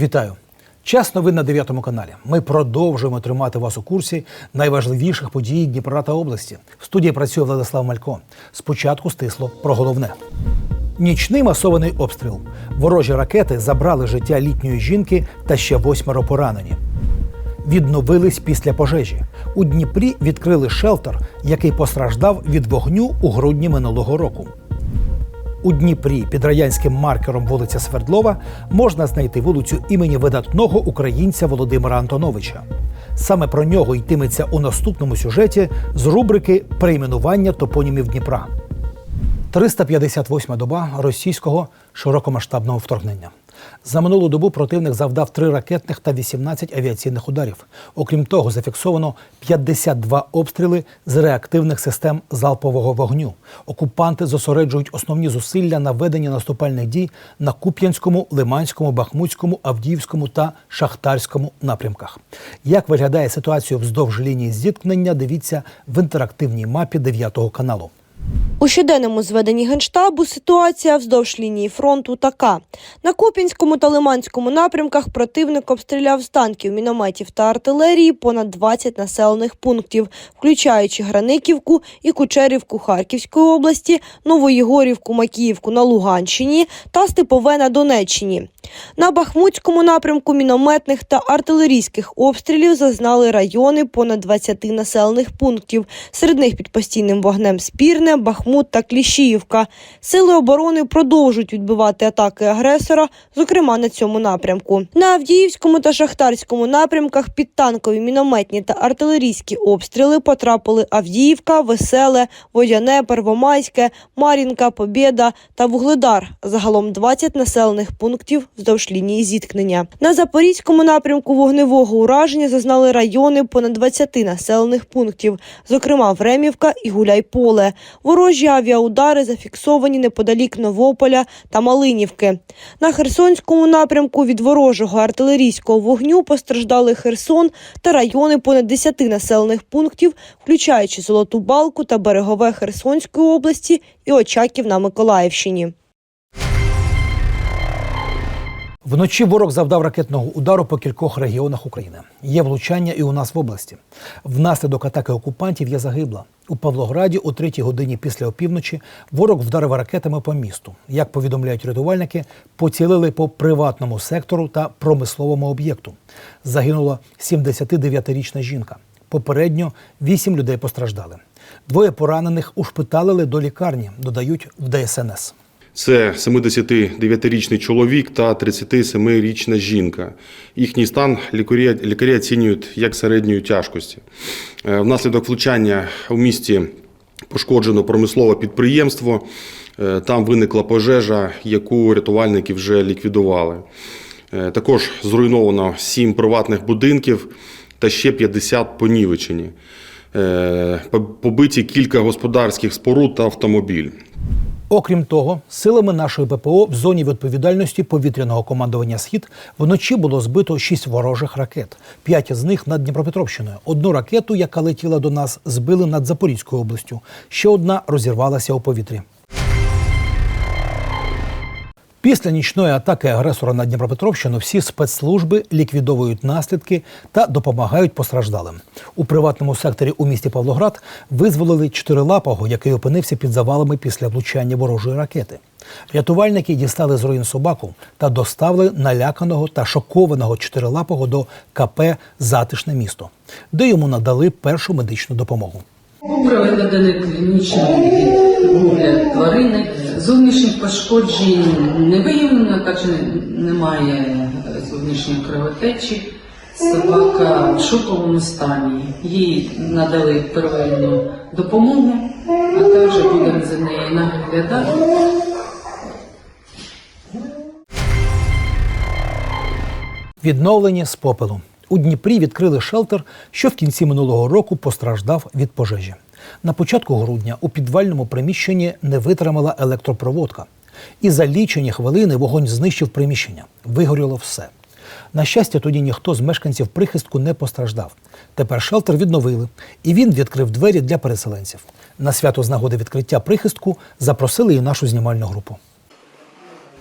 Вітаю! Час новин на 9 каналі. Ми продовжуємо тримати вас у курсі найважливіших подій Дніпра та області. В студії працює Владислав Малько. Спочатку стисло про головне. Нічний масований обстріл. Ворожі ракети забрали життя літньої жінки та ще восьмеро поранені. Відновились після пожежі. У Дніпрі відкрили шелтер, який постраждав від вогню у грудні минулого року. У Дніпрі під радянським маркером вулиця Свердлова можна знайти вулицю імені видатного українця Володимира Антоновича. Саме про нього йтиметься у наступному сюжеті з рубрики Прийменування топонімів Дніпра. 358 доба російського широкомасштабного вторгнення. За минулу добу противник завдав три ракетних та 18 авіаційних ударів. Окрім того, зафіксовано 52 обстріли з реактивних систем залпового вогню. Окупанти зосереджують основні зусилля на ведення наступальних дій на Куп'янському, Лиманському, Бахмутському, Авдіївському та Шахтарському напрямках. Як виглядає ситуація вздовж лінії зіткнення? Дивіться в інтерактивній мапі 9 каналу. У щоденному зведенні Генштабу ситуація вздовж лінії фронту така. На Куп'янському та Лиманському напрямках противник обстріляв з танків, мінометів та артилерії понад 20 населених пунктів, включаючи Граниківку і Кучерівку Харківської області, Новоєгорівку, Макіївку на Луганщині та Степове на Донеччині. На Бахмутському напрямку мінометних та артилерійських обстрілів зазнали райони понад 20 населених пунктів. Серед них під постійним вогнем Спірне, Бахмут та Кліщіївка. Сили оборони продовжують відбивати атаки агресора, зокрема на цьому напрямку. На Авдіївському та Шахтарському напрямках під танкові, мінометні та артилерійські обстріли потрапили Авдіївка, Веселе, Водяне, Первомайське, Мар'їнка, Побєда та Вугледар. Загалом 20 населених пунктів вздовж лінії зіткнення. На Запорізькому напрямку вогневого ураження зазнали райони понад 20 населених пунктів, зокрема Времівка і Гуляйполе. Ворожі авіаудари зафіксовані неподалік Новополя та Малинівки. На Херсонському напрямку від ворожого артилерійського вогню постраждали Херсон та райони понад 10 населених пунктів, включаючи Золоту Балку та Берегове Херсонської області і Очаків на Миколаївщині. Вночі ворог завдав ракетного удару по кількох регіонах України. Є влучання і у нас в області. Внаслідок атаки окупантів є загибла. У Павлограді о третій годині після опівночі ворог вдарив ракетами по місту. Як повідомляють рятувальники, поцілили по приватному сектору та промисловому об'єкту. Загинула 79-річна жінка. Попередньо вісім людей постраждали. Двоє поранених ушпиталили до лікарні, додають в ДСНС. Це 79-річний чоловік та 37-річна жінка. Їхній стан лікарі, лікарі оцінюють як середньої тяжкості. Е, Внаслідок влучання у місті пошкоджено промислове підприємство. Е, Там виникла пожежа, яку рятувальники вже ліквідували. Е, Також зруйновано 7 приватних будинків та ще 50 понівечені. Побиті кілька господарських споруд та автомобіль. Окрім того, силами нашої ППО в зоні відповідальності повітряного командування Схід вночі було збито шість ворожих ракет. П'ять з них над Дніпропетровщиною. Одну ракету, яка летіла до нас, збили над Запорізькою областю. Ще одна розірвалася у повітрі. Після нічної атаки агресора на Дніпропетровщину всі спецслужби ліквідовують наслідки та допомагають постраждалим. У приватному секторі у місті Павлоград визволили чотирилапого, який опинився під завалами після влучання ворожої ракети. Рятувальники дістали з руїн собаку та доставили наляканого та шокованого чотирилапого до КП Затишне місто, де йому надали першу медичну допомогу. Був проведений клінічний огляд тварини. Зовнішніх пошкоджень не виявлено, так немає зовнішньої кровотечі. Собака в шоковому стані. Їй надали первинну допомогу, а також будемо за нею наглядати. Відновлені з попелу. У Дніпрі відкрили шелтер, що в кінці минулого року постраждав від пожежі. На початку грудня у підвальному приміщенні не витримала електропроводка. І за лічені хвилини вогонь знищив приміщення. Вигоріло все. На щастя, тоді ніхто з мешканців прихистку не постраждав. Тепер шелтер відновили, і він відкрив двері для переселенців. На свято з нагоди відкриття прихистку запросили і нашу знімальну групу.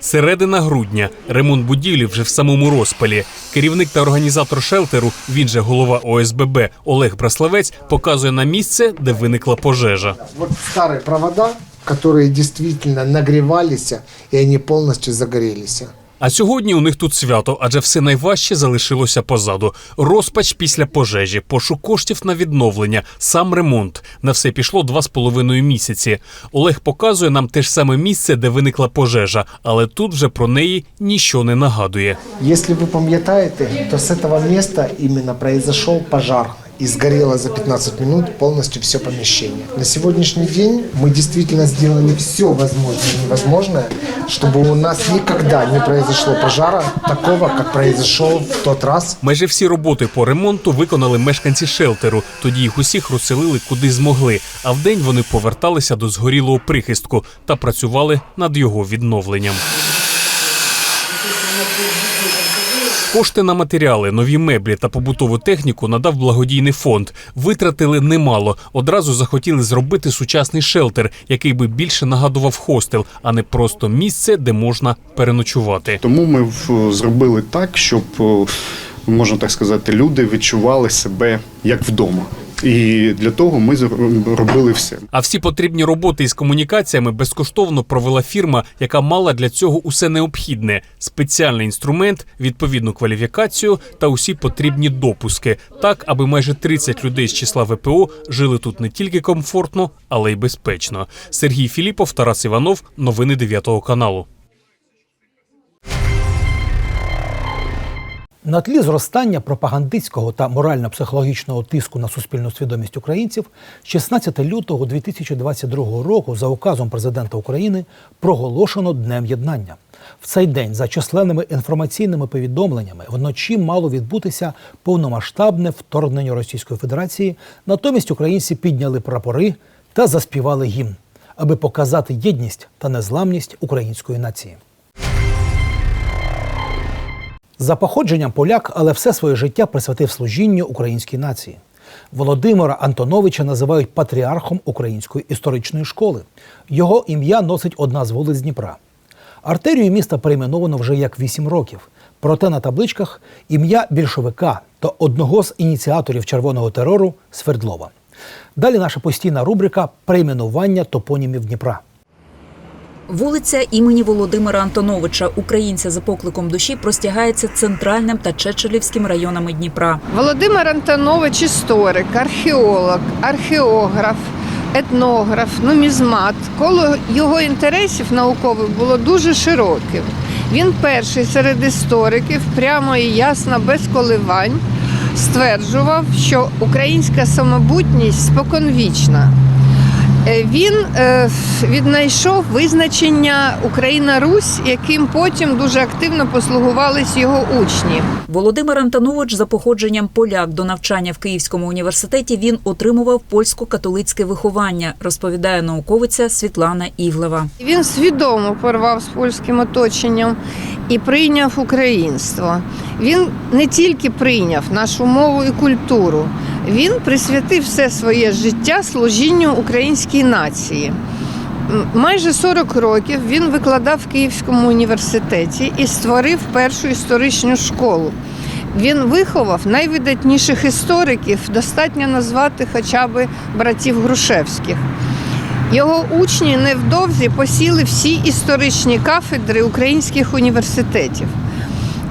Середина грудня. Ремонт будівлі вже в самому розпалі. Керівник та організатор шелтеру, він же голова ОСББ Олег Браславець, показує на місце, де виникла пожежа. От старі провода, які дійсно нагрівалися, і вони повністю загорелись. А сьогодні у них тут свято, адже все найважче залишилося позаду. Розпач після пожежі, пошук коштів на відновлення, сам ремонт. На все пішло два з половиною місяці. Олег показує нам те ж саме місце, де виникла пожежа, але тут вже про неї ніщо не нагадує. Если вы помните, то с этого места именно произошел пожар. И сгорело за 15 минут полностью все помещение. На сегодняшний день мы действительно сделали все возможное и невозможное, чтобы у нас никогда не произошло пожара такого, как произошел в тот раз Майже всі роботи по ремонту виконали мешканці шелтеру. Тоді їх усіх розселили куди змогли. А вдень вони поверталися до згорілого прихистку та працювали над його відновленням. Кошти на матеріали, нові меблі та побутову техніку надав благодійний фонд. Витратили немало. Одразу захотіли зробити сучасний шелтер, який би більше нагадував хостел, а не просто місце, де можна переночувати. Тому ми зробили так, щоб можна так сказати, люди відчували себе як вдома. І для того ми робили все. А всі потрібні роботи із комунікаціями безкоштовно провела фірма, яка мала для цього усе необхідне: спеціальний інструмент, відповідну кваліфікацію та усі потрібні допуски, так аби майже 30 людей з числа ВПО жили тут не тільки комфортно, але й безпечно. Сергій Філіпов, Тарас Іванов, новини 9 каналу. На тлі зростання пропагандистського та морально-психологічного тиску на суспільну свідомість українців 16 лютого 2022 року за указом президента України проголошено Днем Єднання. В цей день за численними інформаційними повідомленнями вночі мало відбутися повномасштабне вторгнення Російської Федерації. Натомість українці підняли прапори та заспівали гімн, аби показати єдність та незламність української нації. За походженням поляк, але все своє життя присвятив служінню українській нації. Володимира Антоновича називають патріархом української історичної школи. Його ім'я носить одна з вулиць Дніпра. Артерію міста перейменовано вже як 8 років. Проте на табличках ім'я більшовика та одного з ініціаторів червоного терору Свердлова. Далі наша постійна рубрика перейменування топонімів Дніпра. Вулиця імені Володимира Антоновича, українця за покликом душі, простягається центральним та Чечелівським районами Дніпра. Володимир Антонович історик, археолог, археограф, етнограф, нумізмат. Коло його інтересів наукових було дуже широким. Він перший серед істориків, прямо і ясно, без коливань, стверджував, що українська самобутність споконвічна. Е, Він е, віднайшов визначення Україна Русь, яким потім дуже активно послугувались його учні. Володимир Антонович за походженням поляк до навчання в Київському університеті він отримував польсько-католицьке виховання, розповідає науковиця Світлана Івлева. Він свідомо порвав з польським оточенням і прийняв українство. Він не тільки прийняв нашу мову і культуру, він присвятив все своє життя служінню українській нації. Майже 40 років він викладав в Київському університеті і створив першу історичну школу. Він виховав найвидатніших істориків, достатньо назвати хоча б братів Грушевських. Його учні невдовзі посіли всі історичні кафедри українських університетів.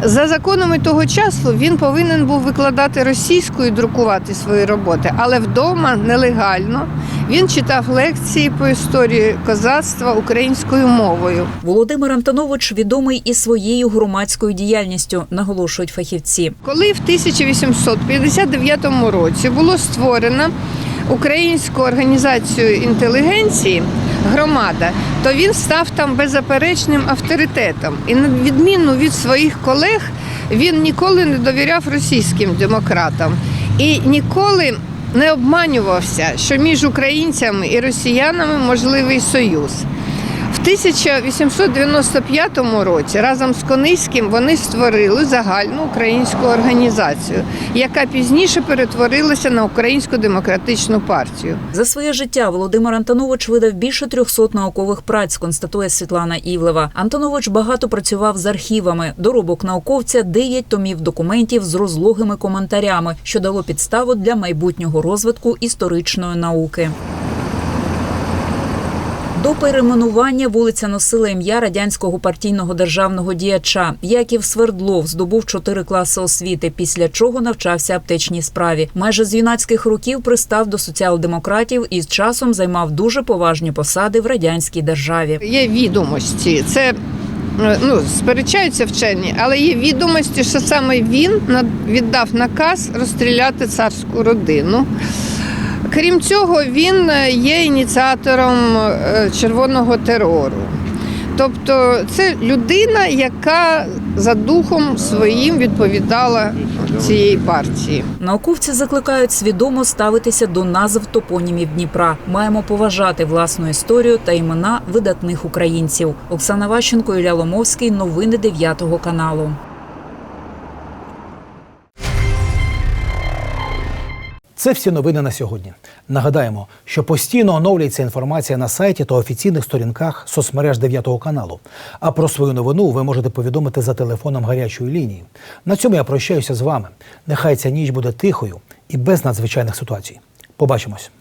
За законами того часу він повинен був викладати російською і друкувати свої роботи, але вдома нелегально він читав лекції по історії козацтва українською мовою. Володимир Антонович відомий і своєю громадською діяльністю, наголошують фахівці. Коли в 1859 році було створено українську організацію інтелігенції громада, то він став там беззаперечним авторитетом. І на відміну від своїх колег, він ніколи не довіряв російським демократам і ніколи не обманювався, що між українцями і росіянами можливий союз. В 1895 році разом з Кониським вони створили загальну українську організацію, яка пізніше перетворилася на Українську демократичну партію. За своє життя Володимир Антонович видав більше 300 наукових праць, констатує Світлана Івлева. Антонович багато працював з архівами. Доробок науковця 9 томів документів з розлогими коментарями, що дало підставу для майбутнього розвитку історичної науки. До перейменування вулиця носила ім'я радянського партійного державного діяча. Яків Свердлов здобув чотири класи освіти, після чого навчався аптечній справі. Майже з юнацьких років пристав до соціал-демократів і з часом займав дуже поважні посади в радянській державі. Є відомості. Це е, ну, сперечаються вчені, але є відомості, що саме він віддав наказ розстріляти царську родину. Крім цього, він е, є ініціатором е, червоного терору. Тобто це людина, яка за духом своїм відповідала цієї партії. Науковці закликають свідомо ставитися до назв топонімів Дніпра. Маємо поважати власну історію та імена видатних українців. Оксана Ващенко, Ілля Ломовський. Новини 9 каналу. Це всі новини на сьогодні. Нагадаємо, що постійно оновлюється інформація на сайті та офіційних сторінках соцмереж 9 каналу. А про свою новину ви можете повідомити за телефоном гарячої лінії. На цьому я прощаюся з вами. Нехай ця ніч буде тихою і без надзвичайних ситуацій. Побачимось.